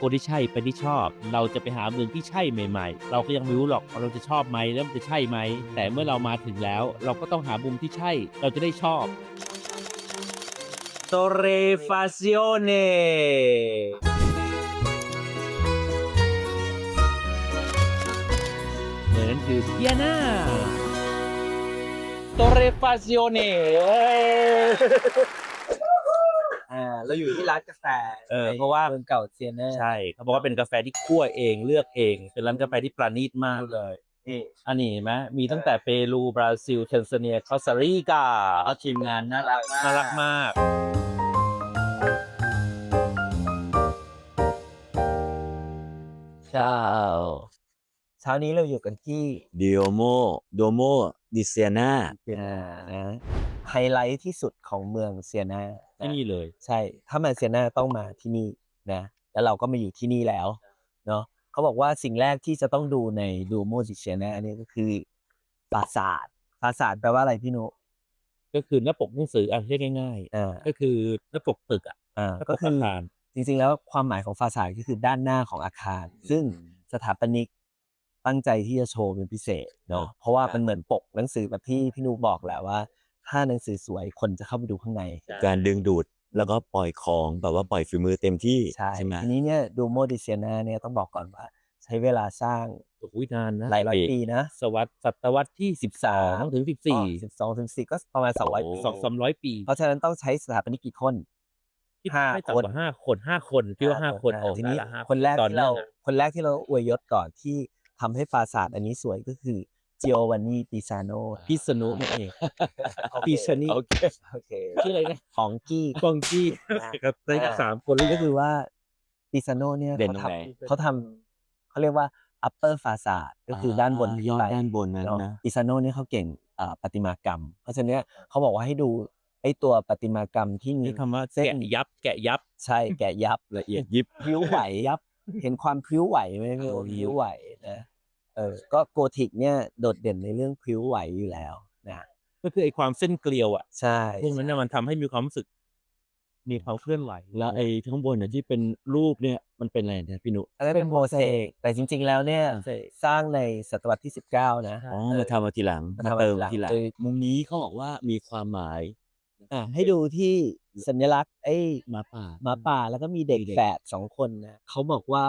คนที่ใช่เป็นที่ชอบ เราจะไปหาเมืองที่ใช่ใหม่ ๆ เราก็ยังไม่รู้หรอกว่าเราจะชอบไหมแล้วมันจะใช่ไหม แต่เมื่อเรามาถึงแล้ว เราก็ต้องหามุมที่ใช่ เราจะได้ชอบ Torrefazione เหมือนนั่นคือเพียนา Torrefazione เอ้ยอ่าเราอยู่ที่ร้านกาแฟเออเพราะว่าเมืองเก่าเซียนาใช่เขาบอกว่าเป็นกาแฟที่คั่วเองเลือกเอง เป็นร้านกาแฟที่ประณีตมากเลยนี่อันนี้เห็นไหมมีตั้งแต่เปรูบราซิลเทนซาเนียคอสตาริกาเอาทีมงานน่ารักมากน่ารักมากเช้าเช้านี้เราอยู่กันที่ดิโอโมโดโม ดิเซียนาอ่านะไฮไลท์ที่สุดของเมืองเซียนาที่นี่เลย ใช่ ถ้ามาเซียนาต้องมาที่นี่นะ แล้วเราก็มาอยู่ที่นี่แล้วเนาะเขาบอกว่าสิ่งแรกที่จะต้องดูในดูโมดิเซียนาเนี่ยก็คือปราสาทปราสาทแปลว่าอะไรพี่นุก็คือหน้าปกหนังสืออะเรียกง่ายอ่าๆ ก็คือหน้าปกตึกอะอ่าหน้าปก็กคือาอคารจริงๆ แล้วความหมายของปราสาทก็คือด้านหน้าของอาคาร ซึ่งสถาปนิก ตั้งใจที่จะโชว์เป็นพิเศษเนาะเพราะว่ามันเหมือนปกหนังสือแบบที่พี่นุบอกแหละว่า ถ้าหนังสือสวยคนจะเข้าไปดูข้างใน การดึงดูดแล้วก็ปล่อยของแบบว่าปล่อยฝีมือเต็มที่ใช่ไหมทีนี้เนี่ยดูโมดิเซียนาเนี่ยต้องบอกก่อนว่า ใช้เวลาสร้างโอ้โหนานนะหลายร้อยปีนะศตวรรษศตวรรษที่สิบสองถึงสิบสี่สิบสองถึงสี่ก็ประมาณสองร้อยโอ้ปีสองสามร้อยปี เพราะฉะนั้นต้องใช้สถาปนิกกี่คนที่ห้าไม่คนต่ำกว่าห้าคนห้าคนพี่ว่าห้าคนอ่ออกทีได้นี้ละห้าคนแรกตอนที่นั้เรานน่ะคนแรกที่เราอวยยศก่อนที่ ทำให้ปราสาทอันนี้สวยก็คือเจียววานีปิซาโนพิษณุนั่นเองปิชนีโอเคโอเคชื่ออะไรนะของกี้ฟองจี้กับได้อ่าสามคนเลยก็คือว่าปิซาโนเนี่ยเด่นเขาตรงไหนทำเขาทำเขาเรียกว่า upper ฟาซาดก็คือด้านบนยอดไปด้านบนนั้นเนาะนะปิซาโนเนี่ยเขาเก่งอ่าประติมากรรม เพราะฉะนั้นเนี่ยเขาบอกว่าให้ดูไอ้ตัวประติมากรรมที่มีนี่คำว่าเส้นแกะยับ แกะยับใช่แกะยับละเอียดยิบพริ้วไหวยับ เห็นความพริ้วไหวไหมพี่โอโอ้ยพริ้วไหวนะเออก็โกธิกเนี่ยโดดเด่นในเรื่องพริ้วไหวอยู่แล้วนะก็คือไอ้ความเส้นเกลียวอะใช่พวกนั้นน่ะมันทำให้มีความรู้สึก มีความเคลื่อนไหว แล้วไอ้ข้างบนน่ะที่เป็นรูปเนี่ยมันเป็นอะไรเนี่ยพี่หนุอันนั้นเป็นโมเสกแต่จริง ๆ แล้วเนี่ยสร้างในศตวรรษที่19นะอ๋อมาทำมาทีหลังมามาทำมาเติมทีทีหหลัลังงมุมนี้เขาบอกว่ามีความหมาย อะให้ดูที่สัญลักษณ์ไอ้หมาป่า หมาป่าแล้วก็มีเด็กมีเด็กแฝดสองคนนะเขาบอกว่า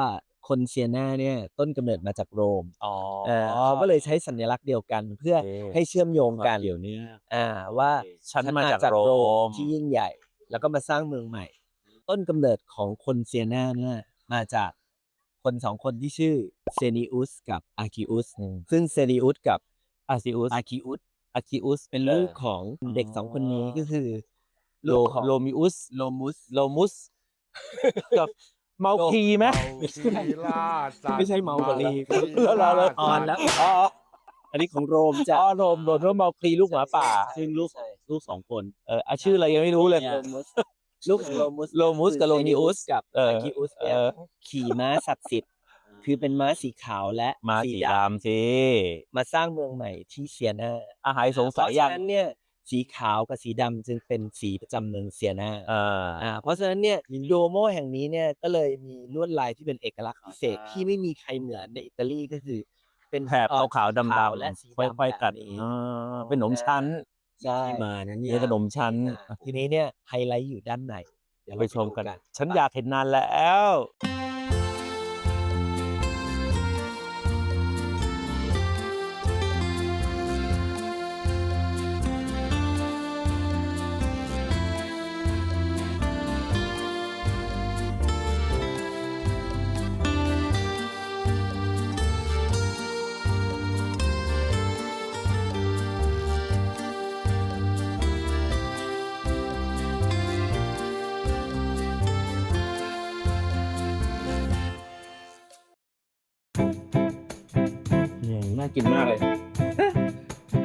คนเซียนาเนี่ยต้นกำเนิดมาจากโรมอ๋อเออเขาก็เลยใช้สัญลักษณ์เดียวกันเพื่อโอเค ให้เชื่อมโยงกัน เดี๋ยวเนี้ยอ่าว่าฉันมาจากโรม ที่ยิ่งใหญ่ แล้วก็มาสร้างเมืองใหม่ ต้นกำเนิดของคนเซียนาเนี่ยมาจากคนสองคนที่ชื่อเซนิอุสกับอาคิอุสซึ่งเซนิอุสกับอาซิอุสอาคิอุส อาคิอุสเป็นลูกของเด็กสองคนนี้ก็คือโลลูกของโลมิอุสโลมุสโลมุสกับเมาคีไหมไม่ใช่เมาบรีแล้วเราเลยออนแล้วอ๋ออันนี้ของโรมจะอ๋อโรมโรมโรมเมาคีลูกหมาป่าซึ่งลูกลูกสองคนเอออะชื่ออะไรยังไม่รู้เลยโลมุสลูกของโลมุสโลมุสกับโลนิอุสกับเอออาคิอุสเนี่ยเออขี่ม้าศักดิ์สิทธิ์ คือเป็นม้าสีขาวและมาสีดำสิมาสร้างเมืองใหม่ที่เซียนาอาหายสงเพสัยราะยัฉะงนั้นเนี่ยสีขาวกับสีดำจึงเป็นสีประจำเมืองเซียนาเอออ่าเพราะฉะนั้นเนี่ยโดโมแห่งนี้เนี่ยก็เลยมีลวดลายที่เป็นเอกลักษณ์พิเศษที่ไม่มีใครเหมือนในอิตาลีก็คือเป็นแถบขาวๆดขาวำและสีๆดำค่อยๆกัดแบบนี้ อ่าเป็นขนมชั้นใช่ ที่มานั้นเนี่ยเป็นขนมชั้นอ่าทีนี้เนี่ยไฮไลท์อยู่ด้านในเดี๋ยวไปเราชมกัน ดูฉันอยากเห็นนานแล้วากินมากเลย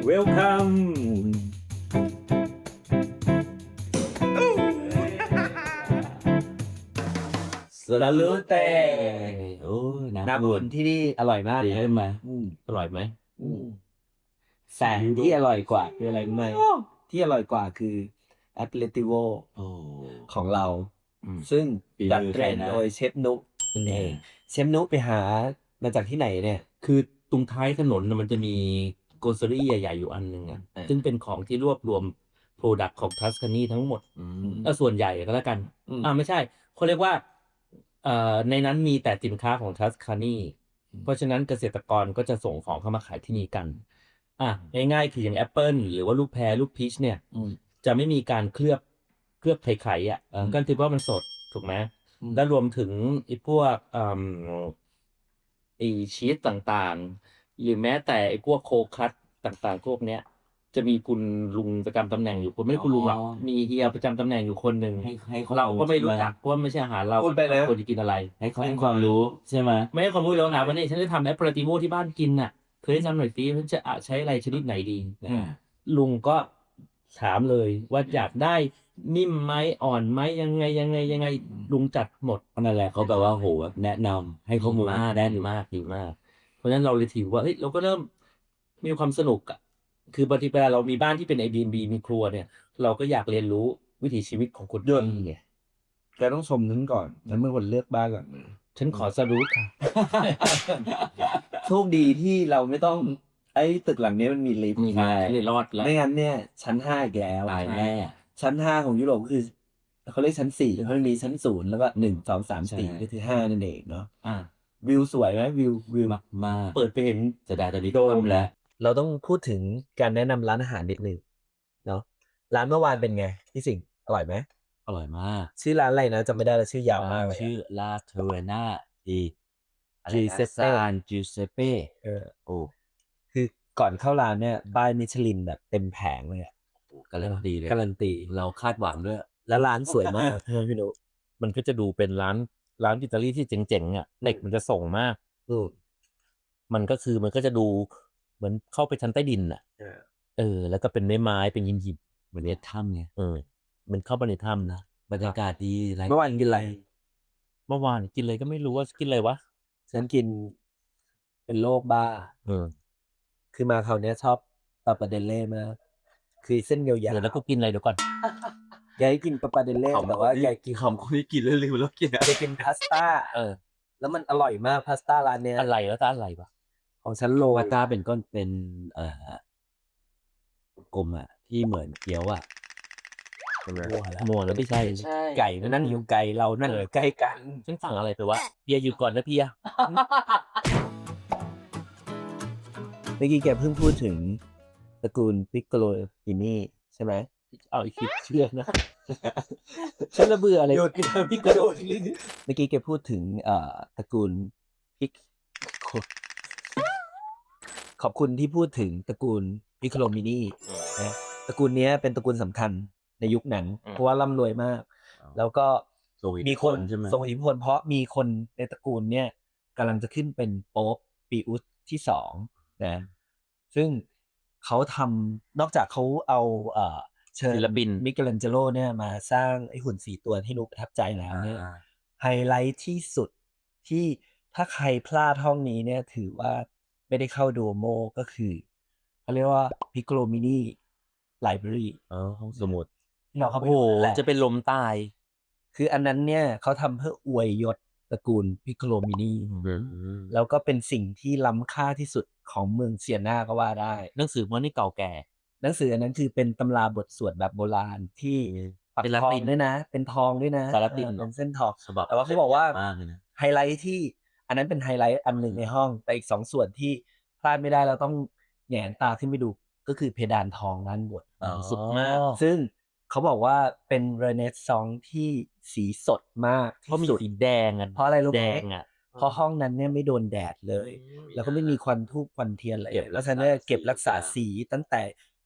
Welcome สลาลูเต้โอ้ยน้ำน้ำอุ่อุ่นนที่นี่อร่อยมากดีให้มาอืมอร่อยไหมอืมแต่ที่อร่อยกว่าคืออะไรรู้ไหมที่อร่อยกว่าคือ a p e r i t i v o โอ้ของเราอืมซึ่งฝีมือดัดเทรนใครนะโดยเชฟนุกนั่นเองเชฟนุไปหามาจากที่ไหนเนี่ย คือ ตรงท้ายถนนน่ะมันจะมีโกลเซอรี่ใหญ่ๆอยู่อันหนึ่งอะเออ ซึ่งเป็นของที่รวบรวมโปรดักต์ของทัสคานีทั้งหมดอืม เออส่วนใหญ่ก็แล้วกัน อืม อ่าไม่ใช่เขาเรียกว่าเอ่อในนั้นมีแต่สินค้าของทัสคานีเพราะฉะนั้นเกษตรกรก็จะส่งของเข้ามาขายที่นี่กัน อะง่ายๆคืออย่างแอปเปิลหรือว่าลูกแพรลูกพีชเนี่ย อืม จะไม่มีการเคลือบเคลือบไข่ๆอะอืมก็ถือว่ามันสดถูกไหมอืม แล้วรวมถึงไอ้พวกอืม ไอ้ชีสต่างๆ หรือแม้แต่ไอ้พวกโคคัตต่างๆ พวกเนี้ย จะมีคุณลุงประจำตำแหน่งอยู่คนไม่ใช่คุณลุงหรอก อ๋อ มีเฮียประจำตำแหน่งอยู่คนหนึ่งให้ให้ข้อเรามูลก็ไม่รู้ใช่หจักเพราะว่าไม่ใช่อาหารเราพูดไปเลยควรจะกินอะไร ให้เขาให้ความรู้ใช่ไหมไม่ให้ความรู้แล้วนะวันนี้ฉันจะทำแอปเปิลติโมที่บ้านกินน่ะเธอแนะนำหน่อยสิฉันจะอะใช้อะไรชนิดไหนดีอืมลุงก็ถามเลยว่าอยากได้ นิ่มไหมอ่อนไหมยังไงยังไงยังไงลุงจัดหมดเพราะนั่นแหละเขาแบบว่าโหแบบแนะนำให้ข้อมูลมากแน่นดีมากดีมาก เพราะฉะนั้นเราเลยถือว่าเฮ้ยเราก็เริ่มมีความสนุกอะคือบางทีเวลาเรามีบ้านที่เป็น Airbnb มีครัวเนี่ย เราก็อยากเรียนรู้วิถีชีวิตของคนยนต์ที่ไงแกต้องชมฉันก่อนฉันเป็นคนเลือกบ้านก่อนฉันขอสรุปค่ะ โชคดีที่เราไม่ต้อง ไอ้ตึกหลังนี้มันมีลิฟต์มีไงเลยรอดแล้วไม่งั้นเนี่ยชั้นห้าอีกแล้ว ตายแน่ ชั้นห้าของยุโรปก็คือเขาเรียกชั้นสี่เขามีชั้นศูนย์แล้วก็หนึ่งสองสามสี่ใช่ก็คือห้านั่นเองเนาะอ่าวิวสวยไหมวิววิวมากมากเปิดไปเห็นจะได้ตอนนี้โดมแล้ว เราต้องพูดถึงการแนะนำร้านอาหารนิดนึงเนาะร้านเมื่อวานเป็นไงพี่สิงห์อร่อยไหมอร่อยมาก ชื่อร้านอะไรนะจำไม่ได้แล้วชื่อยาวมากเลยชื่อลาเทเรนาดี Giuseppe ซานจูเซเป้เออโอ้คือก่อนเข้าร้านเนี่ยป้ายมิชลินแบบเต็มแผงเลยอะโห การันตีเลยการันตีเราคาดหวังด้วย แล้วร้านสวยมากใช่ไหมพี่หนุมันก็จะดูเป็นร้านร้านอิตาลีที่เจ๋งๆอะเด็กมันจะส่งมากอืมมันก็คือมันก็จะดูเหมือนเข้าไปชั้นใต้ดินอะเออเออแล้วก็เป็นไม้ไม้ๆเป็นยิมยิมเหมือนเนถ้ำไงๆเออ มันเข้าไปในถ้ำนะบรรยากาศดีไรเมื่อวานกินอะไรเมื่อวานกินเลยก็ไม่รู้ว่ากินอะไรวะฉันกินเป็นโรคบ้า เออ คือมาคราวเนี้ยชอบปาปาเดลเล่มาก คือเส้นยาวเดี๋ยวแล้วก็กินอะไรเดี๋ยวก่อนๆแกให้กินปาปาเดลเล่แต่ว่าแกกินคำคนที่กินเร็วๆแล้วกินแกกินพาสต้าเออ แล้วมันอร่อยมากพาสต้าร้านเนี้ยอะไรแล้วจะอะไรวะของฉันโรวายต้าเป็นก้อนเป็นเอ่อกลมอะ ที่เหมือนเกี๊ยวอะมั่วแล้วมัวแล้วไม่ใช่ใช่ไก่นั่นอยู่ไก่เรานั่นเหลือใกล้กันฉันสั่งอะไรไปวะเพียอยู่ก่อนนะเพีย เมื่อกี้แกเพิ่งพูดถึง ตระกูลปิกโกโลตินี่ใช่ไหมเอาอีกคิดเชื่อนะ ฉันระเบื่ออะไรหยุดพี่กระโดดเมื่อกี้แกพูดถึงเอ่อตระกูลพิกขอบคุณที่พูดถึงตระกูลพิคโลมินีนะตระกูลเนี้ยเป็นตระกูลสำคัญในยุคนั้นอืมเพราะว่าร่ำรวยมาก แล้วก็ทรงอิทธิมีคนพลใช่ไหมทรงอิทธิพลเพราะมีคนในตระกูลเนี่ยกำลังจะขึ้นเป็นโป๊ปปีอุสที่สองนะซึ่ง เขาทำนอกจากเขาเอาเอ่อเชิญศิลปิน มิเกลันเจโลเนี่ยมาสร้างไอ้หุ่นสี่ตัวที่นุกประทับใจแล้วเนี่ยอ่า ไฮไลท์ที่สุดที่ถ้าใครพลาดห้องนี้เนี่ยถือว่าไม่ได้เข้าดูโมก็คือเขาเรียกว่า Piccolo Mini Library เออห้องสมุดที่เราเข้าไปโอ้โหดูแหละจะเป็นลมตาย คืออันนั้นเนี่ยเขาทำเพื่ออวยยศ ตระกูล Piccolo Mini แล้วก็เป็นสิ่งที่ล้ำค่าที่สุดของเมืองเซียนาก็ว่าได้ หนังสือมันนี่เก่าแก่ หนังสืออันนั้นคือเป็นตำราบทสวดแบบโบราณที่ปักเป็นลาทอติงนด้วยนะ เป็นทองด้วยนะสารตินเออเป็นเส้นทองฉบับแต่ว่าเขาบอกว่ามากเลยนะไฮไลท์ที่อันนั้นเป็นไฮไลท์อันหนึ่งในห้อง แต่อีกสองส่วนที่พลาดไม่ได้เราต้องแหงนตาขึ้นไปดูก็คือเพดานทองด้านบนอ๋อสุดมาก ซึ่งเขาบอกว่าเป็นเรเนซองที่ สีสดมากเพราะมีที่สุดสีแดงอะเพราะอะไรรู้ไหมแดงอะเพราะห้องนั้นเนี่ยไม่โดนแดดเลย แล้วก็ไม่มีควันทูบควันเทียนอะไรเก็บแล้วฉะนันเนี่ยเก็บรักษาสีตั้งแต่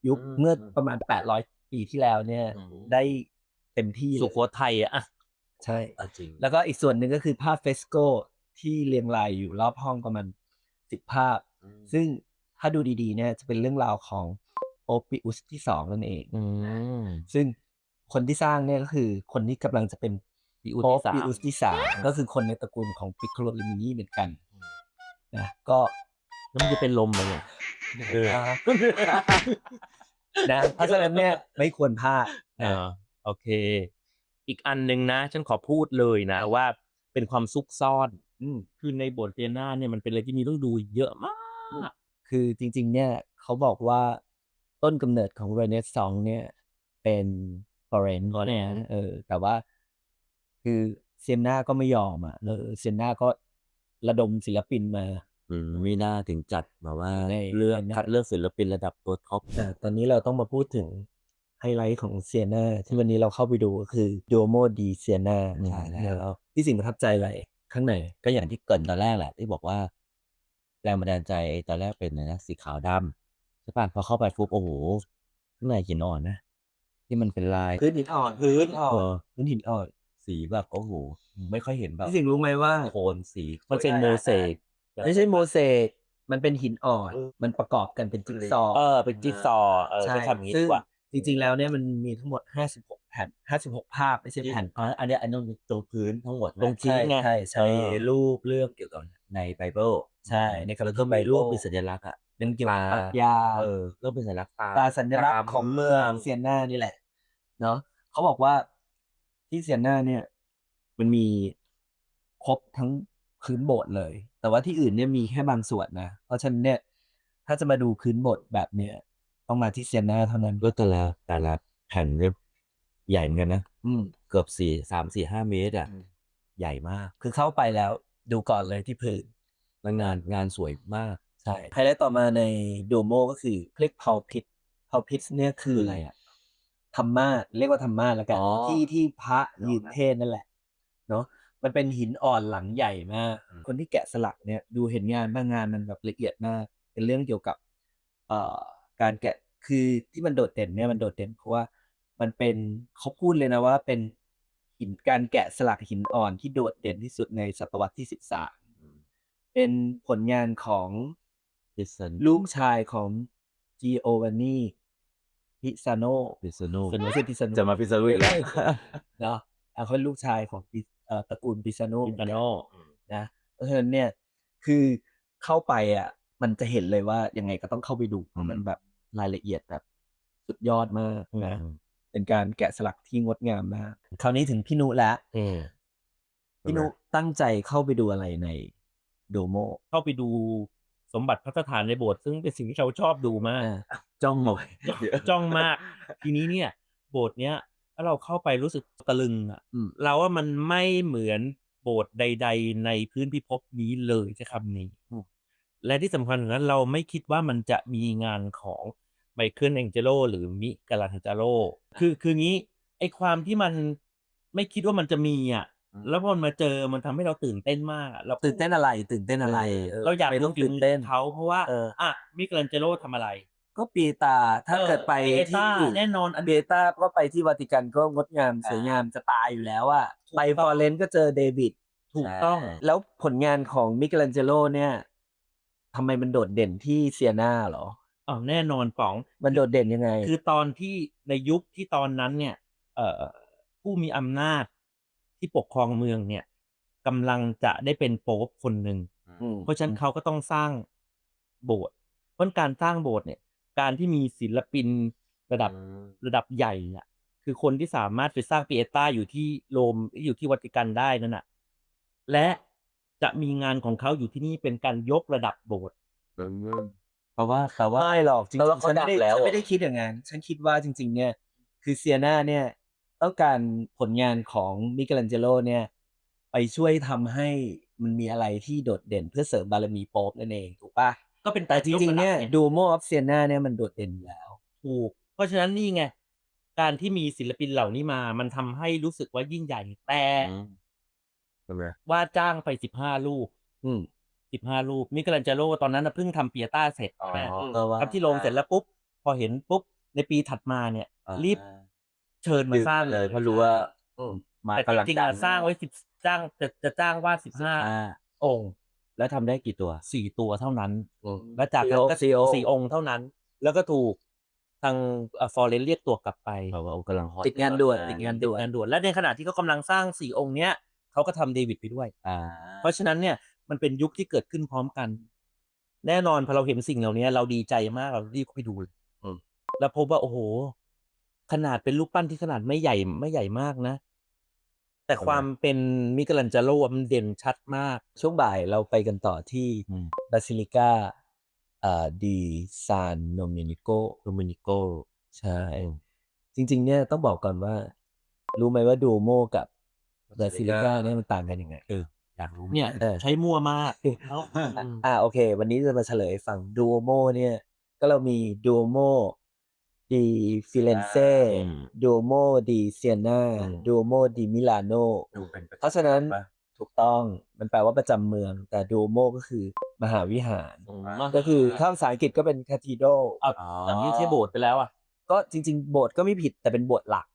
ยุคอืมเมื่อประมาณ800ปีที่แล้วเนี่ยอืมได้เต็มที่เลยสุโขทัยอะอะใช่อะจริงแล้วก็อีกส่วนหนึ่งก็คือภาพเฟสโกที่เรียงรายอยู่รอบห้องประมาณสิบภาพ ซึ่งถ้าดูดีๆเนี่ยจะเป็นเรื่องราวของโอปิอุสที่สองนั่นเองอืมซึ่ง คนที่สร้างเนี่ยก็คือคนที่กำลังจะเป็นปีอุโอที่สาปิมอุสที่สามก็คือคนในตระกูลของปิ c โ o ลิมินีเหมือนกันนะก็แล้วมันจะเป็นลมไหมเนี่ยนะเพราะฉะนั้นเนี่ยไม่ควรพลาดเอนะอโอเค อีกอันหนึ่งนะ ฉันขอพูดเลยนะ ว่าเป็นความซุกซ่อนอืมคือในบทเรียนหน้าเนี่ยมันเป็นอะไรที่มีต้องดูเยอะมาก คือจริงๆ เนี่ยเขาบอกว่าต้นกำเนิดของเรเนซองเนี่ยเป็น ฟลอเรนซ์ก่อนนะเออ แต่ว่า คือเซียนนาก็ไม่ยอมอะเออเซียนนาก็ระดมศิลปินมาอืมมีหน้าถึงจัดแบบว่าในเลือกในคัดเลือกศิลปินระดับตัวท็อปแต่ตอนนี้เราต้องมาพูดถึงไฮไลท์ของเซียนาที่วันนี้เราเข้าไปดูก็คือ Duomo di Siena ใช่แล้วที่สิ่งประทับใจอะไรข้างในก็อย่างที่เกรินตอนแรกแหละ ที่บอกว่าแรงบันดาลใจตอนแรกเป็นอะไรนะสีขาวดำใช่ป่ะพอเข้าไปปุ๊บโอ้โหข้างในหินอ่อนนะ ที่มันเป็นลายพื้นหินอ่อนพื้นอ่อเอนอพื้นหินอ่อนสีแบบโอ้โหไม่ค่อยเห็นแบบที่สิ่งรู้ไหมว่า โทนสีมันเป็นโมเสกไม่ใช่โมเสกมันเป็นหินอ่อน มันประกอบกันเป็นจิ๊กซอว์ เออเป็นจิ๊กซอว์เออใช่ ใช้คำอย่างนี้ซึ่ดีงกว่า จริงๆแล้วเนี่ยมันมีทั้งหมด 56 แผ่น 56 ภาพ ไม่ใช่แผ่นอ๋ออันเนี้ยอันนี้นตรงพื้นทั้งหมดนะตรงพื้นไงใช่ใช่ในใช่รูปเรื่องเกี่ยวกับในไบเบิลใช่ ในคาร์ลก็ตันไปไบรูรูปปเป็นสัญลักษณ์อะ เป็นเกี่ยวกับตาปรัชญาเออเริ่มเป็นสัญลักษณ์ตาตาสัญลักษณ์ของเมืองเซียนานี่แหละ เนาะเขาบอกว่าที่เซียนาเนี่ย มันมีครบทั้งพื้นโบสถ์เลย แต่ว่าที่อื่นเนี่ยมีแค่บางส่วนนะ เพราะฉะนั้นเนี่ยถ้าจะมาดูพื้นโบสถ์แบบเนี้ยต้องมาที่เซียนาเท่านั้น ก็แต่ละแต่ละแผ่นเนี่ยใหญ่เหมือนกันนะอืม เกือบสี่สามสี่ห้าเมตรอะใหญ่มาก คือเข้าไปแล้วดูก่อนเลยที่พื้นแล้วงานงานสวยมาก ใช่ไฮไลท์ต่อมาในโดโมก็คือคลิกเพาพิทเพาพิทเนี่ยคือคืออะไรอะธรรมาสเรียกว่าธรรมาสแล้วกัน อ๋อ ที่ที่พระยืนเทศน์นั่นแหละเนาะมันเป็นหินอ่อนหลังใหญ่มาก คนที่แกะสลักเนี่ยดูเห็นงานบ้างงานมันแบบละเอียดมาก เป็นเรื่องเกี่ยวกับเอ่อการแกะคือที่มันโดดเด่นเนี่ยมันโดดเด่นเพราะว่ามันเป็นเขาพูดเลยนะว่าเป็นหินการแกะสลักหินอ่อนที่โดดเด่นที่สุดในศตวรรษที่สิบสาม เป็นผลงานของ พิซซันลูกชายของ Giovanni Pisano พิซโนเป็นไม่ใช่ Pisano จะมาพิซซ่าอีกแล้วเนาะอะเขาเป็นลูกชายของ Pis- เอ่อตระกูล Pisano พิซานโนนะเพราะฉะนั้นเนี่ยคือเข้าไปอะ มันจะเห็นเลยว่ายังไงก็ต้องเข้าไปดูเพราะมันแบบรายละเอียดแบบสุดยอดมากนะเป็นการแกะสลักที่งดงามมากคราวนี้ถึงพี่นุแล้วอืมพี่นุตั้งใจเข้าไปดูอะไรในโดโมเข้าไปดู สมบัติพระสถานในโบสถ์ซึ่งเป็นสิ่งที่เราชอบดูมาก จ้องเอาไว้จ้องมาก ทีนี้เนี่ย โบสถ์เนี้ยถ้าเราเข้าไปรู้สึกตะลึงอะอืมเราว่ามันไม่เหมือนโบสถ์ใด ๆ ในพื้นพิภพนี้เลยใช้คำนี้ และที่สำคัญถึงนั้นเราไม่คิดว่ามันจะมีงานของไมเคิลแองเจโลหรือมิกาลันเจโลคือคืองี้ไอความที่มันไม่คิดว่ามันจะมีอะอืม แล้วพอมันมาเจอมันทำให้เราตื่นเต้นมากอะเราตื่นเต้นอะไร ตื่นเต้นอะไรเราอยากไปรู้ต้องฝีตื่นมือเต้นเขาเพราะว่าเออ อะมิกาลันเจโลทำอะไร ก็ปีตาถ้าเกิดไปเออเบที่ต้าแน่นอนอัน เบต้าก็ไปที่วาติกันก็งดงามสวยงามจะตายอยู่แล้วอะไปฟลอเรนซ์ก็เจอเดวิดถูกต้องใช่แล้วผลงานของมิเกลันเจโลเนี่ยทำไมมันโดดเด่นที่เซียนาเหรอ อ๋อแน่นอนป๋อง มันโดดเด่นยังไง คือตอนที่ในยุคที่ตอนนั้นเนี่ย เอ่อผู้มีอำนาจ ที่ปกครองเมืองเนี่ยกำลังจะได้เป็นโป๊ปคนหนึ่งอืมเพราะฉะนั้นเขาก็ต้องสร้างโบสถ์เพราะการสร้างโบสถ์เนี่ย การที่มีศิลปินระดับระดับใหญ่เนี่ยคือคนที่สามารถไปสร้างปีเอต้าอยู่ที่โรมอยู่ที่วัติกันได้นั่นน่ะ และจะมีงานของเขาอยู่ที่นี่เป็นการยกระดับโบสถ์เพราะว่าแต่ว่าไม่หรอกจริงแต่ว่าๆเขาฉันไม่ได้ดับแล้วฉันไม่ได้คิดอย่างนั้นฉันคิดว่าจริง ๆ เนี่ย คือเซียนาเนี่ย ต้องการผลงานของมิเกลันเจโลเนี่ย ไปช่วยทำให้มันมีอะไรที่โดดเด่นเพื่อเสริมบารมีโป๊ปนั่นเองถูกปะก็เป็นแต่จริงๆเนี่ยกะดับไดูโมออฟเซียนาเนี่ยมันโดดเด่นอยู่แล้ว ถูก เพราะฉะนั้นนี่ไง การที่มีศิลปินเหล่านี้มา มันทำให้รู้สึกว่ายิ่งใหญ่แต่ใช่ไหมว่าจ้างไปสิบห้ารูปอืมสิบห้ารูปมิเกลันเจโลตอนนั้นนะเพิ่งทำเปียต้าเสร็จอ๋อแม่ก็ว่าทำที่โรงเสร็จแล้วปุ๊บ พอเห็นปุ๊บ ในปีถัดมาเนี่ย อ่ารีบ เชิญมาสร้างเลยเพราะรู้ว่าอืมมาแต่กำลังจริงๆดัอะสร้างไว้สิบจ้างจะจะจ้างว่าสิบห้าอ่าองค์แล้วทำได้กี่ตัว สี่ตัวเท่านั้น อืม และจากสี่นั้นองค์ก็สี่องค์สี่องค์เท่านั้น แล้วก็ถูกทางฟอร์เรนเรียกตัวกลับไป เพราะว่าโอ้กำลังฮอตติดงานด่วนอ่ติดงานด่วนงานด่วนและในขณะที่เขากำลังสร้างสี่องค์เนี้ยเขาก็ทำเดวิดไปด้วย อ่า เพราะฉะนั้นเนี่ยมันเป็นยุคที่เกิดขึ้นพร้อมกัน แน่นอนพอเราเห็นสิ่งเหล่านี้เราดีใจมากเรารีบเข้าไปดูเลยอืม แล้วพบว่าโอ้โห ขนาดเป็นรูปปั้นที่ขนาดไม่ใหญ่ไม่ใหญ่มากนะ แต่ความเป็นมิเกลันเจโลมันเด่นชัดมาก ช่วงบ่ายเราไปกันต่อที่อืมบาซิลิก้าอ่าดีซานโนมินิโกโดมินิโกใช่ จริง ๆ เนี่ยต้องบอกก่อนว่า รู้ไหมว่าดูโมกับบาซิลิก้าเนี่ยมันต่างกันยังไงเอออยากรู้เนี่ยเออใช้มั่วมากอ่าโอเค วันนี้จะมาเฉลยให้ฟังดูโมเนี่ย ก็เรามีดูโม ดีฟิเลนเซ่อืม ดูโมดีเซียนาอืม ดูโมดีมิลานโน ดูเป็นเพราะฉะนั้นปะถูกต้องมันแปลว่าประจำเมือง แต่ดูโมก็คือมหาวิหารอืมก็คือถ้าภาษาอังกฤษก็เป็นคาทีโดเอาแต่นี่ใช่โบสถ์ไปแล้วอะก็จริง ๆ โบสถ์ก็ไม่ผิดแต่เป็นโบสถ์หลัก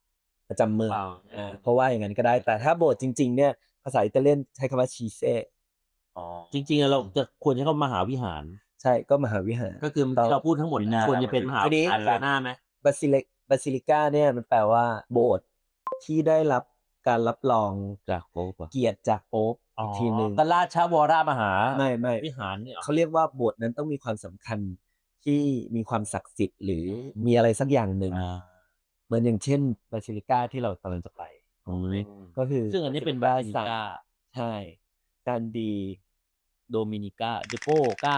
ประจำเมืองเปล่าอ่าเพราะว่าอย่างนั้นก็ได้แต่ถ้าโบสถ์จริง ๆ เนี่ยภาษาอิตาเลียนใช้คำว่าชีเซอ๋อ จริงๆเราจะควรใช้คำว่ามหาวิหาร ใช่ก็มหาวิหาร ก็คือที่เราพูดทั้งหมดวินาศควรจะเป็นมหาอันนี้ วิหารหน้าไหม บาซิลิกบาซิลิก้าเนี่ยมันแปลว่าโบสถ์ที่ได้รับการรับรองจากโป๊ปอะเกียรติจากโป๊ปอีกทีหนึ่งก็ราชวรมหาไม่ไม่วิหารเนี่ยเหรอเขาเรียกว่าโบสถ์นั้นต้องมีความสำคัญที่มีความศักดิ์สิทธิ์หรือมีอะไรสักอย่างหนึ่ง อ่าเหมือนอย่างเช่นบาซิลิก้าที่เรากำลังจะไปตรงนี้ก็คือซึ่งอันนี้เป็นบาซิลิก้าใช่การดีโดมินิก้าเดโปก้า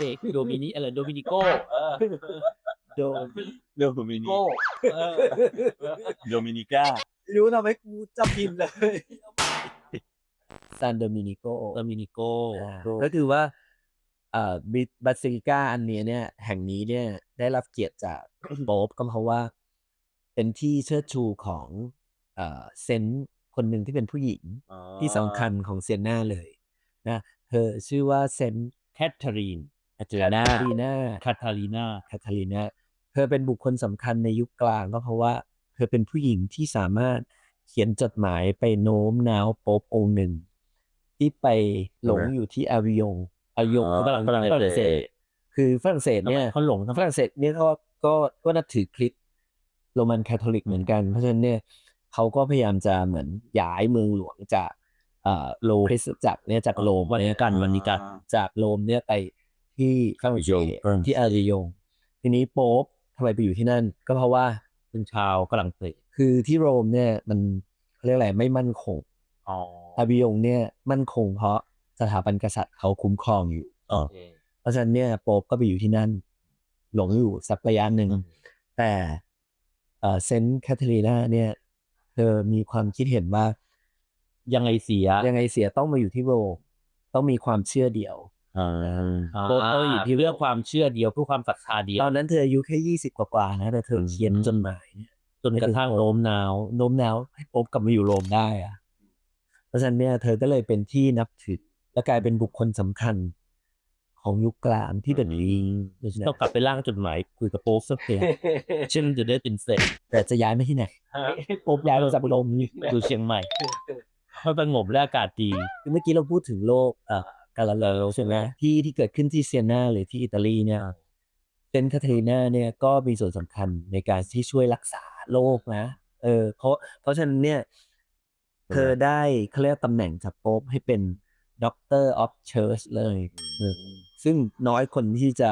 เอกโดมินิอะไรโดมินิโกเออ โดเรื่องโดมินิโกเออโดมินิก้ารู้ทำให้กูจำผิดเลยซานโดมินิโกโดมินิโกก็คือว่าเอ่อบิบาซิลิก้าอันเนี้ยเนี่ยแห่งนี้เนี่ยได้รับเกียรติจากโป๊ปก็เพราะว่า เป็นที่เชิดชูของเอ่อเซนต์คนหนึ่งที่เป็นผู้หญิงที่สำคัญของเซียนาเลยนะเธอชื่อว่าเซนต์แคทเธอรีนแอตเลนาคารีนาคาทาลีนาคาทาลีนา เธอเป็นบุคคลสำคัญในยุคกลางก็เพราะว่า เธอเป็นผู้หญิงที่สามารถเขียนจดหมายไปโน้มน้าวโป๊ปองค์หนึ่ง ที่ไปหลงอยู่ที่อาวิยงอาวิยงอ๋อฝรั่งฝรั่งฝรั่งเศส คือฝรั่งเศสเนี่ยเขาหลงทั้งฝรั่งเศสเนี่ยเขาก็ก็นับถือคริสต์โรมันคาทอลิกเหมือนกัน เพราะฉะนั้นเนี่ยเขาก็พยายามจะเหมือนย้ายเมืองหลวงจากเอ่อโรมคริสตจักรเนี่ยจากโรมวันนี้กันวันนี้กันจากโรมเนี่ยไปที่ฝรั่งเศสฝรั่งเศสที่อาริยงทีนี้โป๊ป ทำไมไปอยู่ที่นั่น ก็เพราะว่าเป็นชาวฝรั่งเศสคือที่โรมเนี่ยมันเขาเรียกอะไรไม่มั่นคงอ๋ออาริยงเนี่ยมั่นคงเพราะสถาบันกษัตริย์เขาคุ้มครองอยู่อ๋อเพราะฉะนั้นเนี่ยโป๊ปก็ไปอยู่ที่นั่น หลงอยู่สักระยะหนึ่งอืมแต่เอ่อเซนต์แคทเธอรีนาเนี่ยเธอมีความคิดเห็นว่ายังไงเสียยังไงเสียต้องมาอยู่ที่โรมต้องมีความเชื่อเดียวอ่า โบสถ์ต้องอยู่ที่เรื่องความเชื่อเดียวเพื่อความศรัทธาเดียว ตอนนั้นเธออายุแค่ยี่สิบกว่าๆนะ แต่เธอเขียนจดหมายเนี่ยจนกระทั่งโรมนาวโน้มน้าวให้โป๊ปกลับมาอยู่โรมได้อะเพราะฉะนั้นเนี่ยเธอก็เลยเป็นที่นับถือและกลายเป็นบุคคลสำคัญ ของยุคกลางที่เป็นลิงต้องกลับไปร่างจดหมายคุยกับโป๊ปสักทีเช่นจะได้เป็นเสร็จแต่จะย้ายไปที่ไหนโป๊ปย้ายมาจากโรมนี่ดูเชียงใหม่ให้สงบและอากาศดีคือเมื่อกี้เราพูดถึงโลกเอ่อ กาลาเลโใช่ไหมที่ที่เกิดขึ้นที่เซียนาหรือที่อิตาลีเนี่ยเซนต์คาเทรีนาเนี่ยก็มีส่วนสำคัญในการที่ช่วยรักษาโรคนะเออเพราะเพราะฉะนั้นเนี่ยเธอได้เขาเรียกตำแหน่งจากโป๊ปให้เป็นด็อกเตอร์ออฟเชิร์ชเลยเออซึ่งน้อยคนที่จะ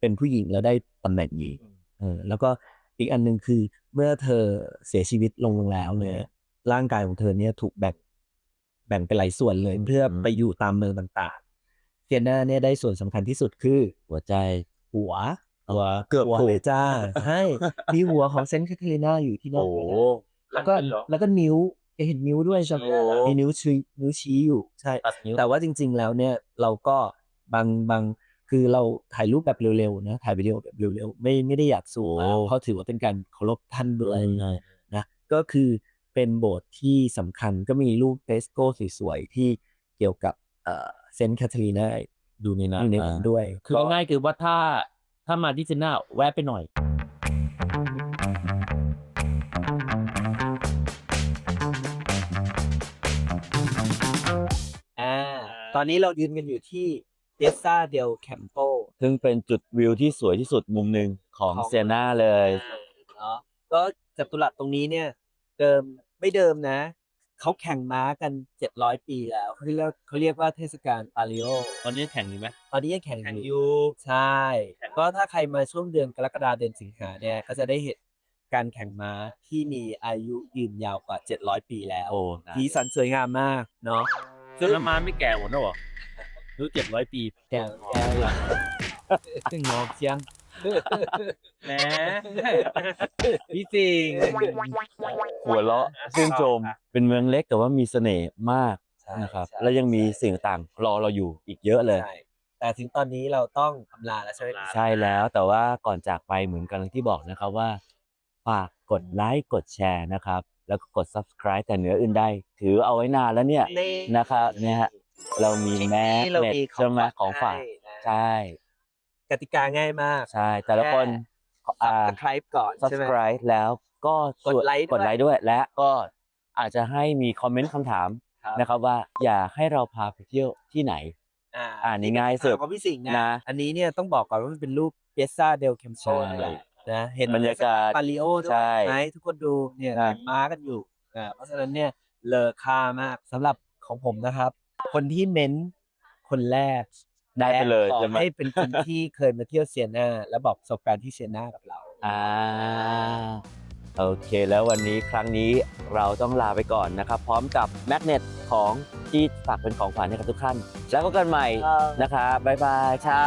เป็นผู้หญิงแล้วได้ตำแหน่งนี้เออแล้วก็อีกอันหนึ่งคือเมื่อเธอเสียชีวิตลงแล้วเนี่ยร่างกายของเธอเนี่ยถูกแบ่ง แบ่งเป็นหลายส่วนเลยเพื่อไปอยู่ตามเมืองต่างๆเซียนาเนี่ยได้ส่วนสำคัญที่สุดคือ หัวใจ หัวตัวเกือบหัวถูกเลยจ้าใช่มีหัวของเซนต์แคทเธอรีนาอยู่ที่นั่นโอ้แล้วก็แล้วก็นิ้วจะเห็นนิ้วด้วยใช่ไหมโอ้มีนิ้วชี้นิ้วชี้อยู่ใช่ตัดนิ้วแต่ว่าจริง ๆ แล้วเนี่ยเราก็บางบางคือเราถ่ายรูปแบบเร็วๆนะถ่ายวิดีโอแบบเร็วๆไม่ไม่ได้อยากสูงโอ้เพราะถือว่าเป็นการเคารพท่านด้วยใช่นะก็คือ เป็นโบสถ์ที่สำคัญก็มีรูปเฟสโก้สวยๆที่เกี่ยวกับเอ่อเซนต์แคทเธอรีนาดูในนั้นอยู่ในนั้นด้วย คือง่ายๆคือว่าถ้าถ้ามาที่เซนน่าแวะไปหน่อยอ่าตอนนี้เรายืนกันอยู่ที่เดซาเดลแคมโปซึ่งเป็นจุดวิวที่สวยที่สุดมุมหนึ่งของของเซียนาเลยเนาะก็จัตุรัสตรงนี้เนี่ย เดิม ไม่เดิมนะ เขาแข่งม้ากันเจ็ดร้อยปีแล้วเขาเรียกเขาเรียกว่าเทศกาลปาลิโอตอนนี้แข่งอยู่ไหมตอนนี้ยังแข่งแข่งออยู่ ยู่ ใช่ ก็ถ้าใครมาช่วงเดือนกรกฎาเดือนสิงหาเนี่ยก็จะได้เห็นการแข่งม้าที่มีอายุยืนยาวกว่า 700 ปีแล้วโอ้สีสันสวยงามมากเนาะซึ่งมาไม่แก่หมดแล้วเหรอรู้เจ็ดร้อยปี แก้วแก้วหลังซึ่งงอกเจียง แหมพี่จริงหัวเราะชื่นชมเป็นเมืองเล็กแต่ว่ามีเสน่ห์มากใช่นะครับใช่แล้วยังมีสิ่งต่างรอเราอยู่อีกเยอะเลยใช่แต่ถึงตอนนี้เราต้องอำลาแล้วใช่ไหมพี่ใช่แล้วแต่ว่าก่อนจากไปเหมือนกันที่บอกนะครับว่าฝากกดไลค์กดแชร์นะครับ แล้วก็กด subscribe แต่เหนืออื่นใดถือเอาไว้นานแล้วเนี่ยนี่นะครับเนี่ยฮะเรามีแมสนี่เราเน็ตมีใช่ไหมของฝากให้นะใช่ กติกาง่ายมากใช่ แต่ละคนแค่อ่า subscribe ก่อนใช่ไหม subscribe แล้วก็กดไลค์ด้วย กดไลค์ด้วยและก็อาจจะให้มีคอมเมนต์คำถามครับนะครับว่าอยากให้เราพาไปเที่ยวที่ไหน อ่าอ่านี่ง่ายสุด ของพี่สิงห์นะนะ อันนี้เนี่ยต้องบอกก่อนว่ามันเป็นรูปเปียซ่าเดลเคมโซนใช่แหละนะเห็นบรรยากาศ ปาริโอด้วยใช่ไหมทุกคนดูเนี่ยนะแข่งม้ากันอยู่อ่าเพราะฉะนั้นเนี่ยเลอค่ามากสำหรับของผมนะครับ คนที่เม้นคนแรก ได้ไปเลยและขอใช่ไหมให้เป็นคนที่เคยมาเที่ยวเซียนาแล้วบอกประสบการณ์ที่เซียนากับเรา อ่าโอเคแล้ววันนี้ครั้งนี้เราต้องลาไปก่อนนะครับ พร้อมกับแมกเนตของที่ฝากเป็นของขวัญให้กับทุกท่าน แล้วพบกันใหม่นะครับบ๊ายบายเช้า